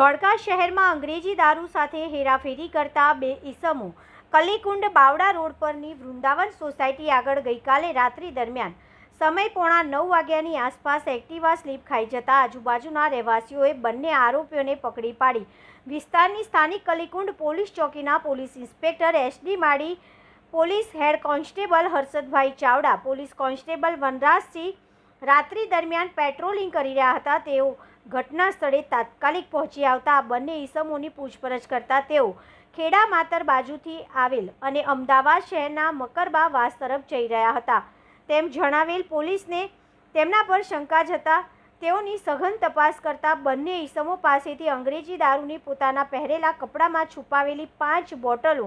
ધોળકા શહેરમાં અંગ્રેજી દારૂ સાથે હેરાફેરી કરતા બે ઈસમો કલીકુંડ બાવડા રોડ પરની વૃંદાવન સોસાયટી આગળ ગઈકાલે રાત્રિ દરમિયાન સમય પોણા નવ વાગ્યાની આસપાસ એક્ટિવા સ્લીપ ખાઈ જતા આજુબાજુના રહેવાસીઓએ બંને આરોપીઓને પકડી પાડી. વિસ્તારની સ્થાનિક Kalikund police ચોકીના police inspector SD Mali, police head constable Harshadbhai Chavda, police constable Vanrajsinh રાત્રિ દરમિયાન પેટ્રોલિંગ કરી રહ્યા હતા. તેઓ ઘટના સ્થળે તાત્કાલિક પહોંચી આવતા આ બંને ઈસમોની પૂછપરછ કરતા તેઓ ખેડા માતર બાજુથી આવેલ અને અમદાવાદ શહેરના મકરબા વાસ તરફ જઈ રહ્યા હતા. તેમ જણાવેલ પોલીસને તેમના પર શંકા જતા તેઓની સઘન તપાસ કરતા બંને ઈસમો પાસેથી અંગ્રેજી દારૂની પોતાના પહેરેલા કપડામાં છુપાવેલી પાંચ બોટલો,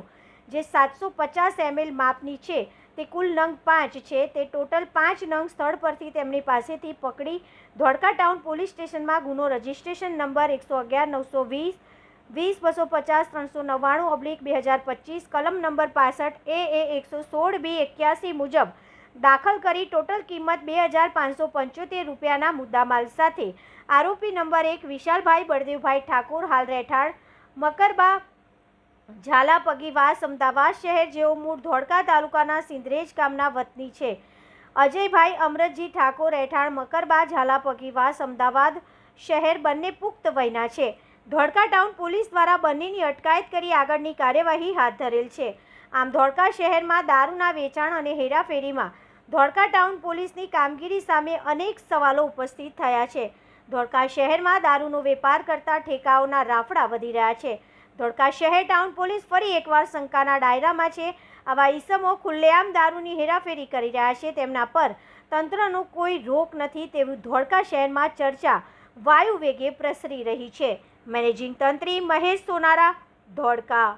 જે સાતસો પચાસ એમએલ માપની છે તે કુલ નંગ પાંચ છે. તે ટોટલ પાંચ નંગ સ્થળ પરથી તેમની પાસેથી પકડી ધોળકા ટાઉન પોલીસ સ્ટેશનમાં ગુનો રજિસ્ટ્રેશન નંબર એકસો અગિયાર, નવસો વીસ વીસ, બસો પચાસ, ત્રણસો નવ્વાણું, ઓબ્લિક બે હજાર પચીસ, કલમ નંબર પાસઠ, એ એ એકસો સોળ, બી એક્યાસી મુજબ દાખલ કરી ટોટલ કિંમત બે હજાર પાંચસો પંચોતેર રૂપિયાના મુદ્દામાલ સાથે. આરોપી નંબર એક વિશાલભાઈ બળદેવભાઈ ઠાકોર, હાલ રહેઠાણ મકરબા ઝાલા, પગીવાસ, અમદાવાદ શહેર જેઓ મૂળ ધોળકા તાલુકાના સિંધરેજ ગામના વતની છે. અજયભાઈ અમરતજી ઠાકોર રહેઠાણ મકરબા, ઝાલા, પગીવાસ, અમદાવાદ શહેર બંને પુખ્ત વયના છે. ધોળકા ટાઉન પોલીસ દ્વારા બંનેની અટકાયત કરી આગળની કાર્યવાહી હાથ ધરેલ છે. આમ ધોળકા શહેરમાં દારૂના વેચાણ અને હેરાફેરીમાં ધોળકા ટાઉન પોલીસની કામગીરી સામે અનેક સવાલો ઉપસ્થિત થયા છે. ધોળકા શહેરમાં દારૂનો વેપાર કરતા ઠેકાઓના રાફડા વધી રહ્યા છે. ધોળકા શહેર ટાઉન પોલીસ ફરી એકવાર શંકાના ડાયરામાં છે. આવા ઈસમો ખુલ્લેઆમ દારૂની હેરાફેરી કરી રહ્યા છે. તેમના પર તંત્રનો કોઈ રોક નથી તેવું ધોળકા શહેરમાં ચર્ચા વાયુ વેગે પ્રસરી રહી છે. મેનેજિંગ તંત્રી મહેશ સોનારા, ધોળકા.